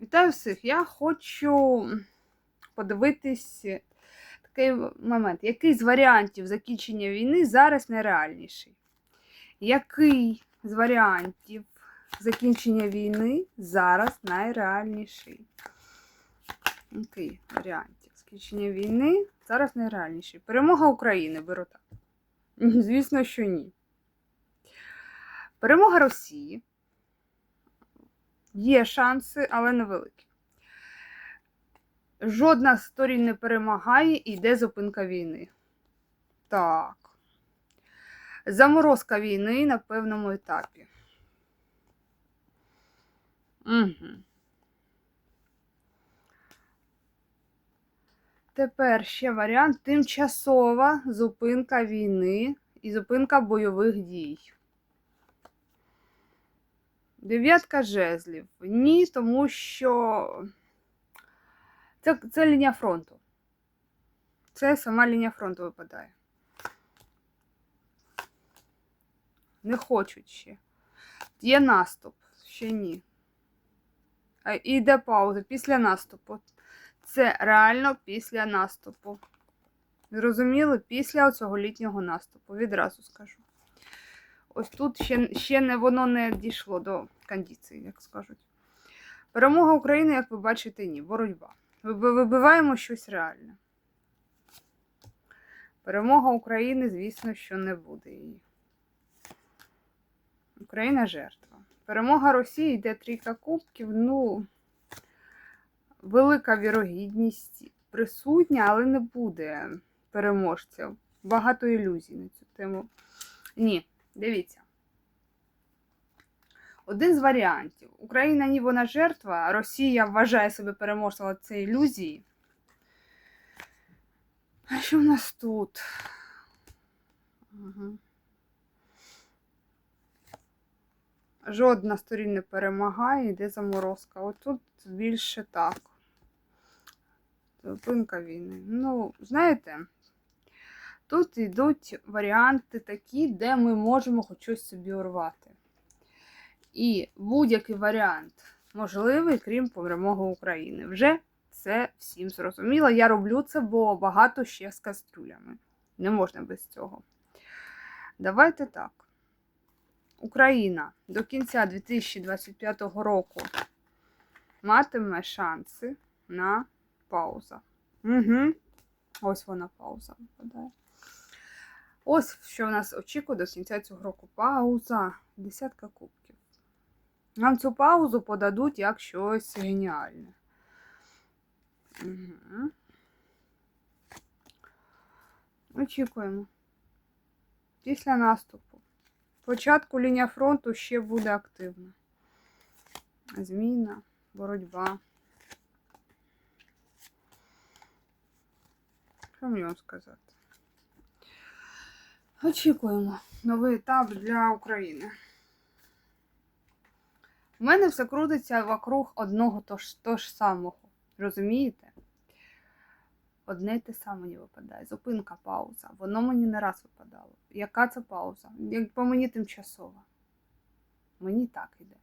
Вітаю всіх! Я хочу подивитись такий момент. Який з варіантів закінчення війни зараз найреальніший? Який з варіантів закінчення війни зараз найреальніший? Який варіантів закінчення війни зараз найреальніший? Перемога України, беру так. Звісно, що ні. Перемога Росії. Є шанси, але невеликі. Жодна з сторін не перемагає і йде зупинка війни. Так. Заморозка війни на певному етапі. Угу. Тепер ще варіант тимчасова зупинка війни і зупинка бойових дій. Дев'ятка жезлів. Ні, тому що це, це лінія фронту. Це сама лінія фронту випадає. Не хочуть ще. Є наступ, ще ні. А Іде пауза після наступу. Це реально після наступу. Зрозуміли? Після цього літнього наступу. Відразу скажу. Ось тут ще, ще не воно не дійшло до кондиції, як скажуть. Перемога України, як ви бачите, ні. Боротьба. Виби- Вибиваємо щось реальне. Перемога України, звісно, що не буде її. Україна жертва. Перемога Росії йде трійка кубків. Ну, велика вірогідність присутня, але не буде переможця. Багато ілюзій на цю тему. Ні. Дивіться. Один з варіантів. Україна ні вона жертва, Росія вважає себе переможцем, це ілюзії. А що в нас тут? Угу. Жодна сторін не перемагає, йде заморозка. От тут більше так. Зупинка війни. Ну, знаєте, Тут йдуть варіанти такі, де ми можемо хоч щось собі урвати. І будь-який варіант можливий, крім перемоги України. Вже це всім зрозуміло. Я роблю це, бо багато ще з кастрюлями. Не можна без цього. Давайте так. Україна до кінця 2025 року матиме шанси на пауза. Угу. Ось вона пауза випадає. Ось що нас очікує до кінця цього року. Пауза. Десятка кубків. Нам цю паузу подадуть як щось геніальне. Угу. Очікуємо. Після наступу. Початку лінія фронту ще буде активна. Зміна, боротьба. Що мені вам сказати? Очікуємо новий етап для України. У мене все крутиться вокруг одного то ж, то ж самого. Розумієте? Одне й те саме мені випадає. Зупинка, пауза. Воно мені не раз випадало. Яка це пауза? Як по мені тимчасова. Мені так іде.